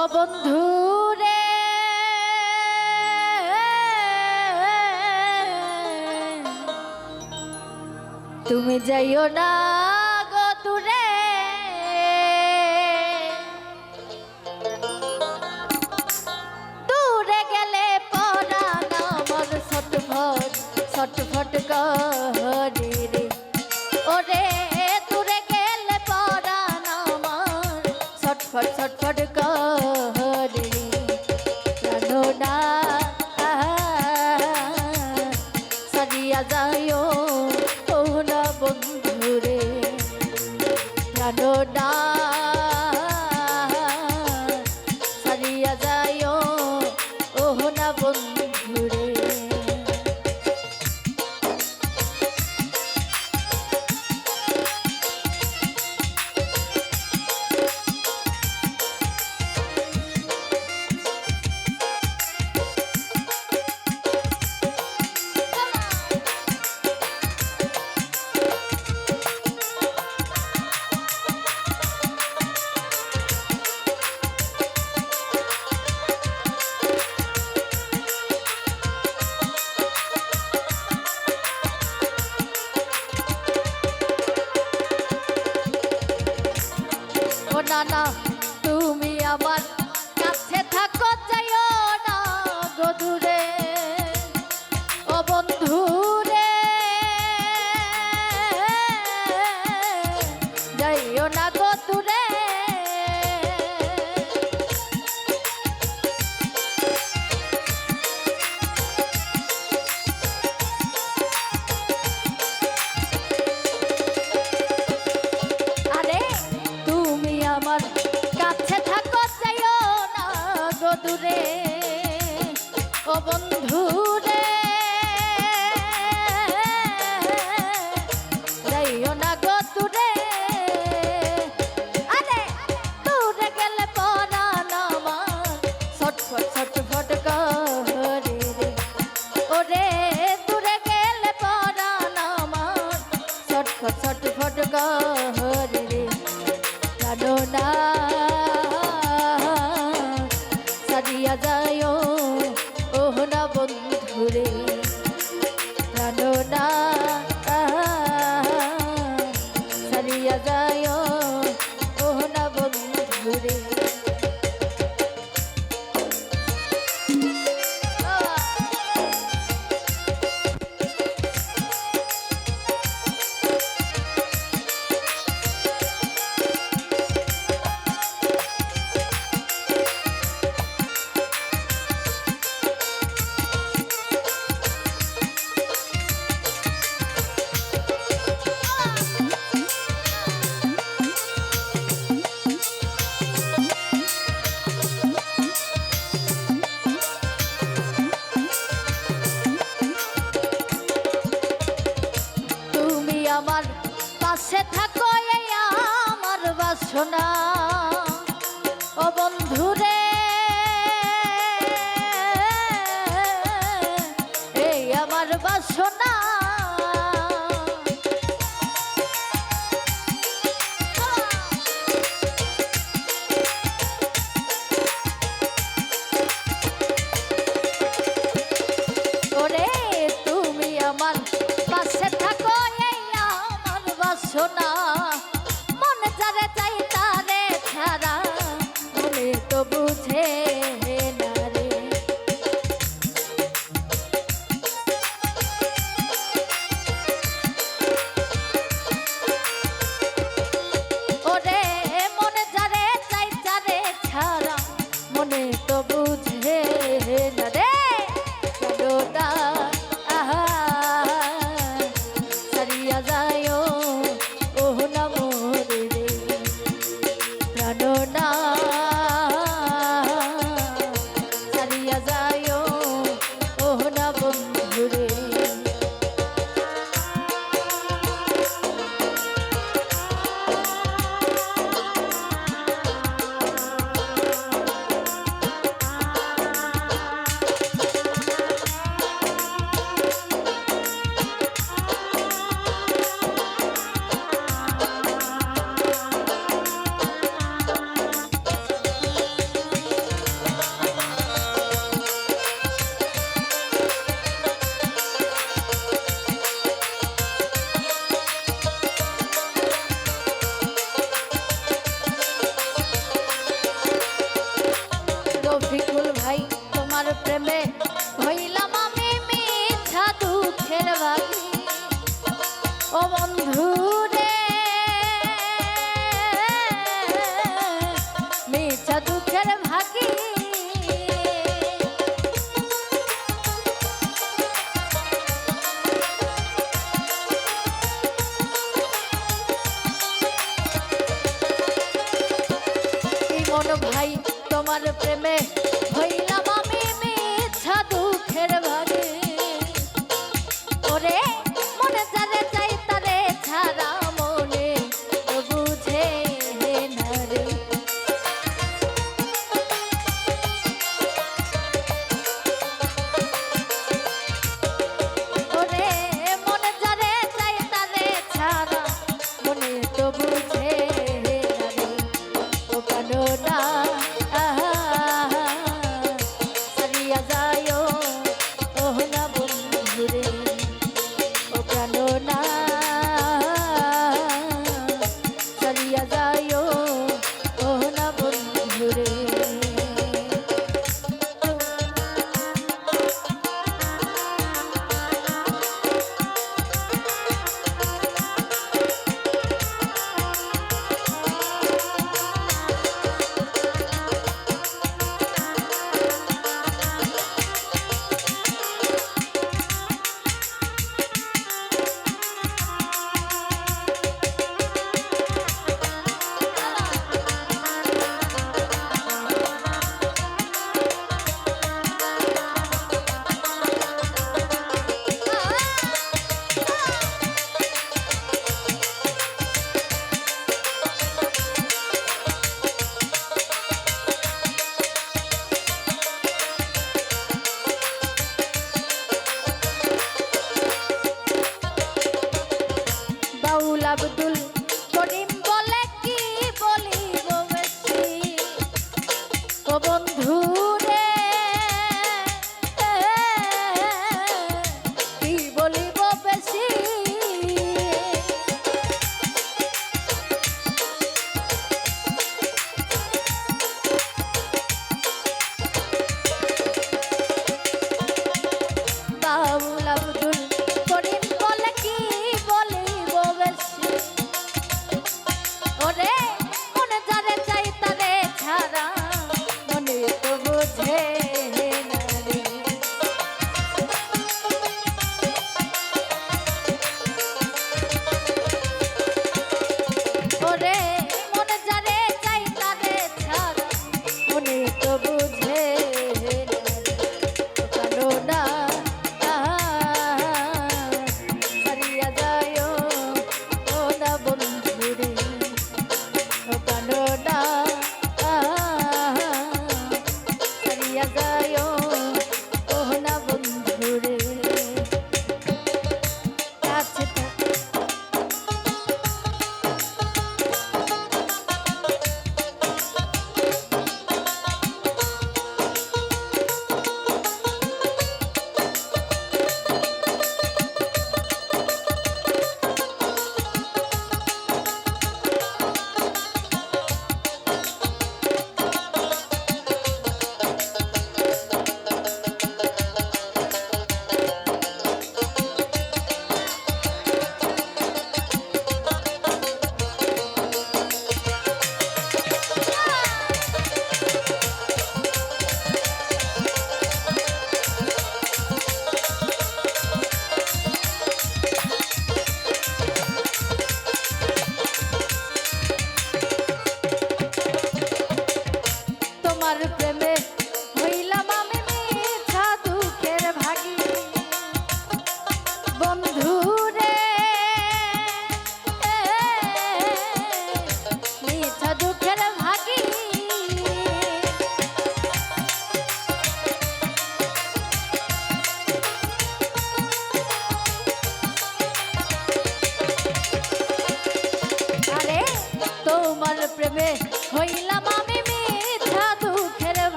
ও বন্ধু রে। তুমি যাইও না গো দূরে। দূরে গেলে পরানা মন সটফট সটফট করে রে না না তুমি আমার কাছে থাকো এই আমার বাসনা। abandona. রফিকুল ভাই, তোমার প্রেমে হইলাম আমি মিথ্যা দুঃখের বাকি ও বন্ধু রে, মিথ্যা দুঃখের ভাগি। ভাই, তোমার প্রেমে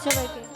সবাইকে